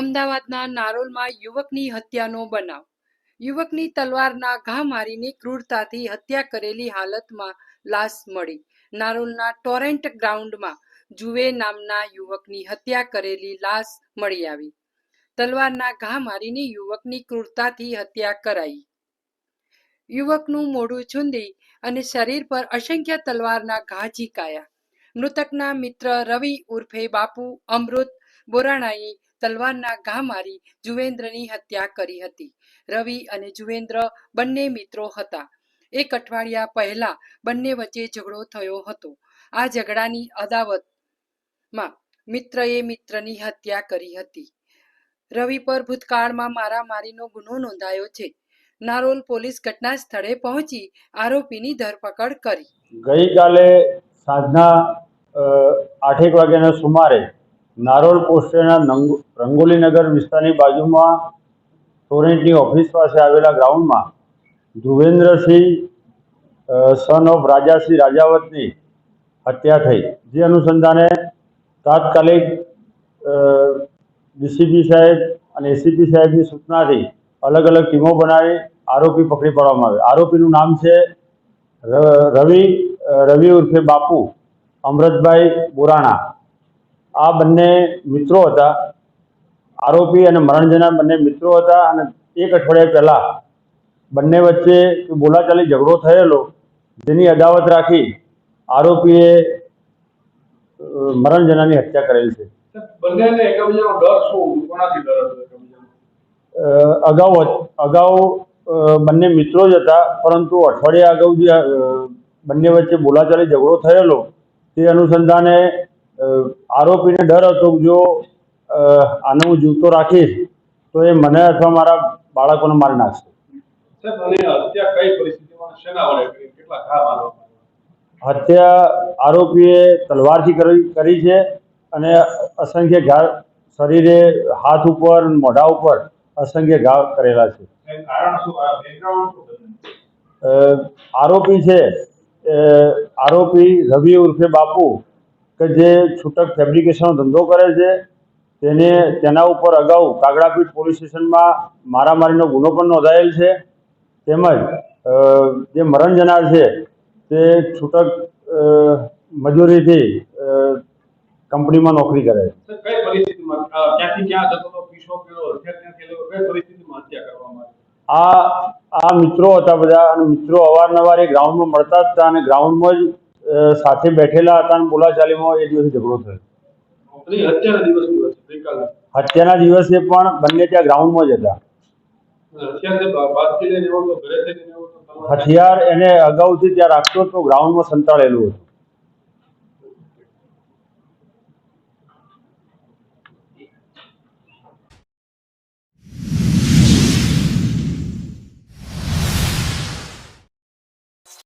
અમદાવાદના નારોલમાં યુવકની હત્યાનો બનાવ. યુવકની તલવારના ઘા મારીને ક્રૂરતાથી હત્યા કરેલી હાલતમાં લાશ મળી. નારોલના ટોરેન્ટ ગ્રાઉન્ડમાં જુવે નામના યુવકની હત્યા કરેલી લાશ મળી આવી. તલવારના ઘા મારીને યુવકની ક્રૂરતાથી હત્યા કરાઈ. યુવકનું મોઢું છૂંદી અને શરીર પર અસંખ્ય તલવારના ઘા ઝીકાયા મૃતકના મિત્ર રવિ ઉર્ફે બાપુ અમૃત બોરાણાએ તલવારના ઘા મારી જુવેન્દ્રની હત્યા કરી હતી. રવિ અને જુવેન્દ્ર બંને મિત્રો હતા. એક અઠવાડિયા પહેલા બંને વચ્ચે ઝઘડો થયો હતો. આ ઝઘડાની અદાવતમાં મિત્રએ મિત્રની હત્યા કરી હતી. રવિ પર ભૂતકાળમાં મારામારીનો ગુનો નોંધાયો છે. નારોલ પોલીસ ઘટના સ્થળે પહોંચી આરોપીની ધરપકડ કરી. ગઈકાલે સાંજના આઠેક વાગ્યાના સુમારે નારોલ પોસ્ટેના રંગોલીનગર વિસ્તારની બાજુમાં ટોરેન્ટની ઓફિસ પાસે આવેલા ગ્રાઉન્ડમાં ધ્રુવેન્દ્રસિંહ સન ઓફ રાજાસિંહ રાજાવતની હત્યા થઈ. જે અનુસંધાને તાત્કાલિક ડીસીપી સાહેબ અને એસીપી સાહેબની સૂચનાથી અલગ અલગ ટીમો બનાવી આરોપી પકડી પાડવામાં આવ્યો. આરોપીનું નામ છે રવિ રવિ ઉર્ફે બાપુ. અમૃતભાઈ બોરાણા. આ બંને મિત્રો હતા. આરોપી અને મરણજના બંને મિત્રો હતા અને એક અઠવાડિયા પહેલા બંને વચ્ચે બોલાચાલી ઝઘડો થયેલો જેની અદાવત રાખી આરોપીએ મરણજનાની મરણ હત્યા કરેલ છે. અગાઉ અગાઉ બંને મિત્રો જ હતા પરંતુ અઠવાડિયા અગાઉ જે બંને વચ્ચે બોલાચાલી ઝઘડો થયેલો તે અનુસંધાને આરોપીને ડર હતો જો આને હું જીવતો રાખીશ તો એ મને અથવા મારા બાળકોને મારી નાખશે. હત્યા આરોપીએ તલવારથી કરી છે અને અસંખ્ય ઘા શરીરે હાથ ઉપર મોઢા ઉપર અસંખ્ય ઘા કરેલા છે. આરોપી છે. આરોપી રવિ ઉર્ફે બાપુ કે જે છૂટક ફેબ્રિકેશનનો ધંધો કરે છે તેને તેના ઉપર અગાઉ કાગડાપીઠ પોલીસ સ્ટેશનમાં મારામારીનો ગુનો પણ નોંધાયેલ છે. તેમજ જે મરણ જનાર છે તે છૂટક મજૂરીથી કંપનીમાં નોકરી કરે છે. આ આ મિત્રો હતા બધા અને મિત્રો અવારનવાર એ ગ્રાઉન્ડમાં મળતા હતા અને ગ્રાઉન્ડમાં જ સાથે બેઠેલા હતા અને બોલાચાલીમાં એ દિવસે ઝઘડો થયો. હત્યાના દિવસે પણ બંને ત્યાં ગ્રાઉન્ડમાં જ હતા? હથિયાર એને અગાઉથી ત્યાં રાખતો તો ગ્રાઉન્ડમાં સંતાડેલું હતું.